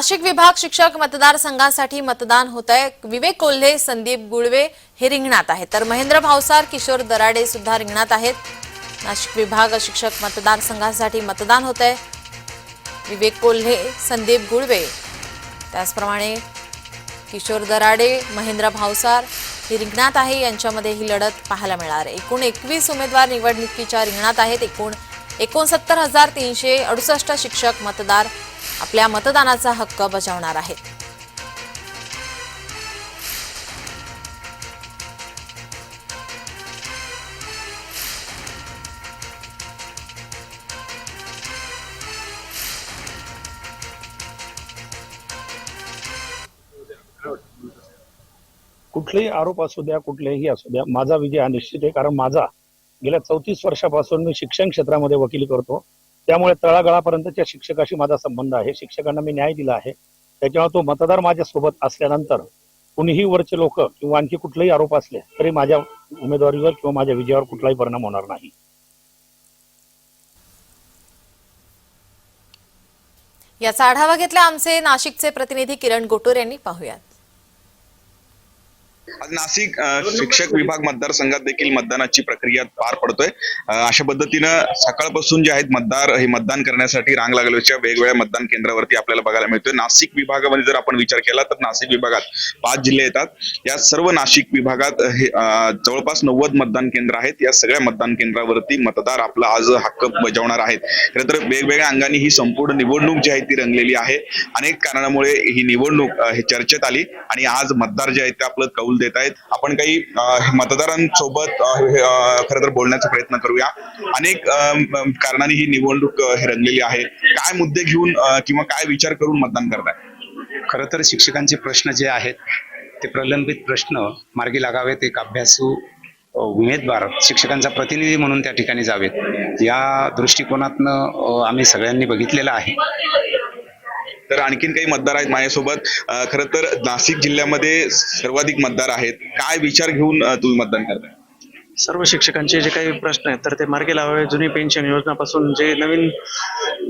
नाशिक विभाग शिक्षक मतदारसंघासाठी मतदान होत आहे विवेक कोल्हे संदीप गुळवे हे रिंगणात आहेत. तर महेंद्र भावसार किशोर दराडे सुद्धा रिंगणात आहेत. नाशिक विभाग शिक्षक मतदारसंघासाठी मतदान होत आहे विवेक कोल्हे संदीप गुळवे त्याचप्रमाणे किशोर दराडे महेंद्र भावसार हे रिंगणात आहे. यांच्यामध्ये ही लढत पाहायला मिळणार आहे. एकूण एकवीस उमेदवार निवडणुकीच्या रिंगणात आहेत. एकूण एकोणसत्तर हजार तीनशे अडुसष्ट शिक्षक मतदार आपल्या मतदानाचा हक्क बजावणार आहेत. कुठलेही आरोप असू द्या कुठलेही असू द्या माझा विजय हा निश्चित आहे कारण माझा गेल्या चौतीस वर्षापासून मी शिक्षण क्षेत्रामध्ये वकिली करतो. त्यामुळे तळागाळापर्यंतच्या शिक्षकाशी माझा संबंध आहे. शिक्षकांना मी न्याय दिला आहे. त्याच्यामुळे तो मतदार माझ्या सोबत असल्यानंतर कुणीही वरचे लोक किंवा आणखी कुठलेही आरोप असले तरी माझ्या उमेदवारीवर किंवा माझ्या विजयावर कुठलाही परिणाम होणार नाही. याचा आढावा घेतला आमचे नाशिकचे प्रतिनिधी किरण गोटूर यांनी. पाहुयात. नाशिक शिक्षक विभाग मतदारसंघात देखील मतदानाची प्रक्रिया पार पडतोय. अशा पद्धतीनं सकाळपासून जे आहेत मतदार हे मतदान करण्यासाठी रांग लागल्याच्या वेगवेगळ्या मतदान केंद्रावरती आपल्याला बघायला मिळतोय. नाशिक विभागामध्ये जर आपण विचार केला तर नाशिक विभागात पाच जिल्हे येतात. या सर्व नाशिक विभागात हे जवळपास नव्वद मतदान केंद्र आहेत. या सगळ्या मतदान केंद्रावरती मतदार आपला आज हक्क बजावणार आहेत. खरं तर वेगवेगळ्या अंगाने ही संपूर्ण निवडणूक जी आहे ती रंगलेली आहे. अनेक कारणामुळे ही निवडणूक हे चर्चेत आली आणि आज मतदार जे आहेत ते आपलं कौल देत आहेत. आपण काही मतदारांसोबत हे, खरं तर बोलण्याचा प्रयत्न करूया. अनेक कारणाने कारणांनी ही निवडणूक हे रंगलेली आहे. काय मुद्दे घेऊन किंवा काय विचार करून मतदान करताय? खरं तर शिक्षकांचे प्रश्न जे आहेत ते प्रलंबित प्रश्न मार्गी लागावेत एक अभ्यासू उमेदवार शिक्षकांचा प्रतिनिधी म्हणून त्या ठिकाणी जावेत. या दृष्टिकोनातनं आम्ही सगळ्यांनी बघितलेलं आहे. तर आणखीन काही मतदार आहेत माझ्यासोबत. खरं तर नाशिक जिल्ह्यामध्ये सर्वाधिक मतदार आहेत. काय विचार घेऊन तुम्ही मतदान करताय? सर्व शिक्षकांचे जे काही प्रश्न आहेत तर ते मार्गी लावावे. जुनी पेन्शन योजनापासून जे नवीन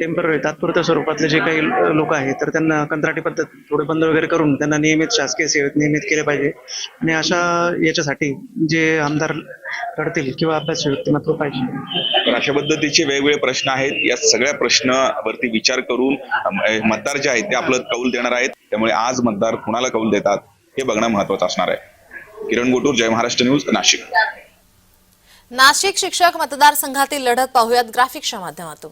टेंपररी तात्पुरत्या स्वरूपातले जे काही लोक आहेत तर त्यांना कंत्राटी पद्धत थोडे बंद वगैरे करून त्यांना नियमित शासकीय सेवेत नियमित केले पाहिजे. आणि अशा याच्यासाठी जे आमदार घडतील किंवा अभ्यास व्यक्तिमत्व पाहिजे. तर अशा पद्धतीचे वेगवेगळे प्रश्न आहेत. या सगळ्या प्रश्नावरती विचार करून मतदार जे आहेत ते आपलं कौल देणार आहेत. त्यामुळे आज मतदार कुणाला कौल देतात हे बघणं महत्वाचं असणार आहे. किरण गोटूर जय महाराष्ट्र न्यूज नाशिक. नाशिक शिक्षक मतदारसंघातील लढत पाहूयात ग्राफिक्सच्या माध्यमातून.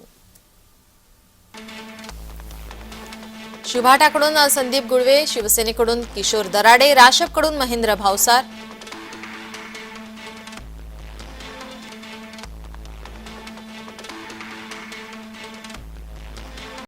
शिभाटाकडून संदीप गुळवे शिवसेनेकडून किशोर दराडे राशपकडून महेंद्र भावसार